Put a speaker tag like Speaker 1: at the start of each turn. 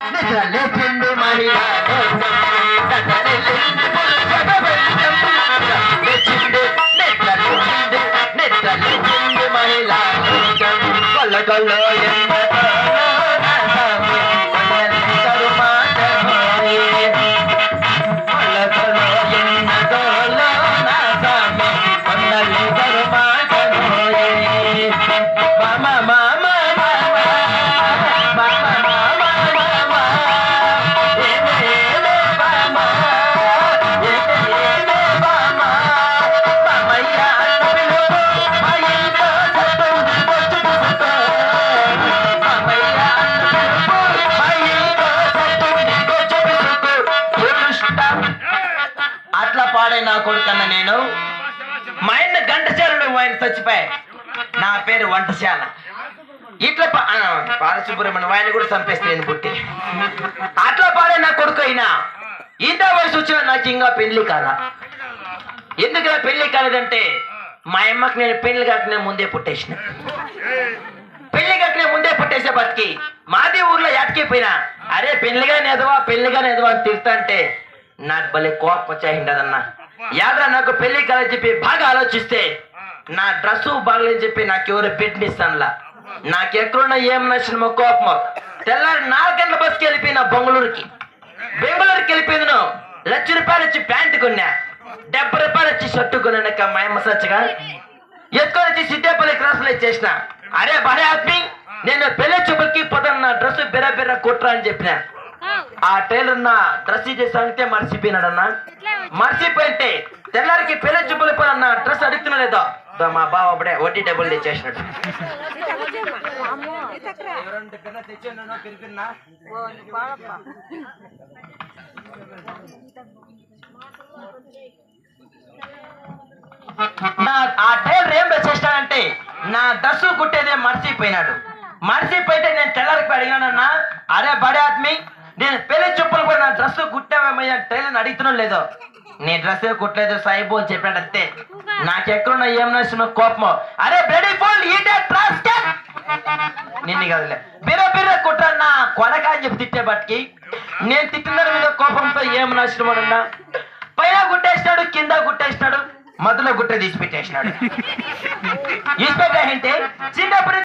Speaker 1: నిద్రలేచింది మహిళ నిద్రలేచింది నిద్రలేచింది నా కొడుకన్న నేను. మా ఆయన గంటశాలలో ఆయన చచ్చిపోయి నా పేరు వంటశాల. ఇట్లా పా- బాలసుబ్రహ్మణ్యం ఆయన కూడా చంపేస్తే నేను పుట్టి. అట్లా పాడే నా కొడుకు అయినా ఇంత వయసు వచ్చిన నాకు ఇంకా పెళ్ళి కాల. ఎందుకు పెళ్ళి కాలేదంటే మా అమ్మకి నేను పెళ్ళి కాకనే ముందే పుట్టేసిన. పెళ్ళి కాకనే ముందే పుట్టేసే బతికి మాది ఊర్లో ఎట్కిపోయినా అరే పెళ్ళిగానే ఎదవా పెళ్ళిగా ఎదవా అని తిడతాంటే నాకు భలే కోపం వచ్చాయిండదన్నా యాదా నాకు పెళ్ళి కాలని చెప్పి బాగా ఆలోచిస్తే నా డ్రెస్సు బాగలేని చెప్పి నాకు ఎవరు పెట్టినిస్తానులా నాకు ఎక్కడున్నా ఏం నచ్చిన కోపం తెల్లారి నాలుగు గంటల బస్కి వెళ్ళిపోయినా బెంగళూరుకి. బెంగళూరుకి వెళ్ళిపోయింది లక్ష రూపాయలు వచ్చి ప్యాంటు కొన్నా. డెబ్బై రూపాయలు వచ్చి షర్టు కొన్నాక మా అమ్మ సచ్చగా. ఎత్తుకొని వచ్చి సిద్దేపల్లి క్రాస్లో ఇచ్చేసిన. అరే బడే ఆత్మి నేను పెళ్ళి చూపులకి పొద్దున్న డ్రెస్ బెర బెర కుట్రా అని చెప్పిన. ఆ టైలర్ నా డ్రెస్ సంగతే మర్చిపోయినాడన్నా? మర్చిపోయింటే తెల్లారికి పెళ్ళి చూపులు పోయిన డ్రెస్ అడుగుతున్నా లేదో? మా బావ అప్పుడే వడ్డీ డబ్బులు తెచ్చేసినాడు. నా ఆ టైలర్ ఏం చేసినాడంటే నా డ్రెస్ కుట్టేదే మర్చిపోయినాడు. మర్చిపోయితే నేను తెల్లరికి అడిగానన్నా అరే బడే ఆత్మి నేను పెళ్ళి చెప్పులు కూడా నా డ్రెస్ కుట్టావేమయ్యా టైలర్ అడుగుతున్నావు లేదో? నీ డ్రెస్ కుట్టలేదు సాయిబు అని చెప్పాడు అంతే. నాకెక్కడున్న ఏం నచ్చిన కోపము. అరే బెడీ ఫోన్ ఈటే నిన్ను కదలే. బిర బిర కుట్రన్నా కొడక అని చెప్పి తిట్టే బట్టికి నేను తిట్టిన దాని మీద కోపంతో ఏం నష్టమన్నా పైన గుట్టేసినాడు కింద గుట్టేసినాడు మధ్యలో గుట్ట తీసి పెట్టేసినాడు. తీసి పెట్టాడంటే చిన్నప్పుడు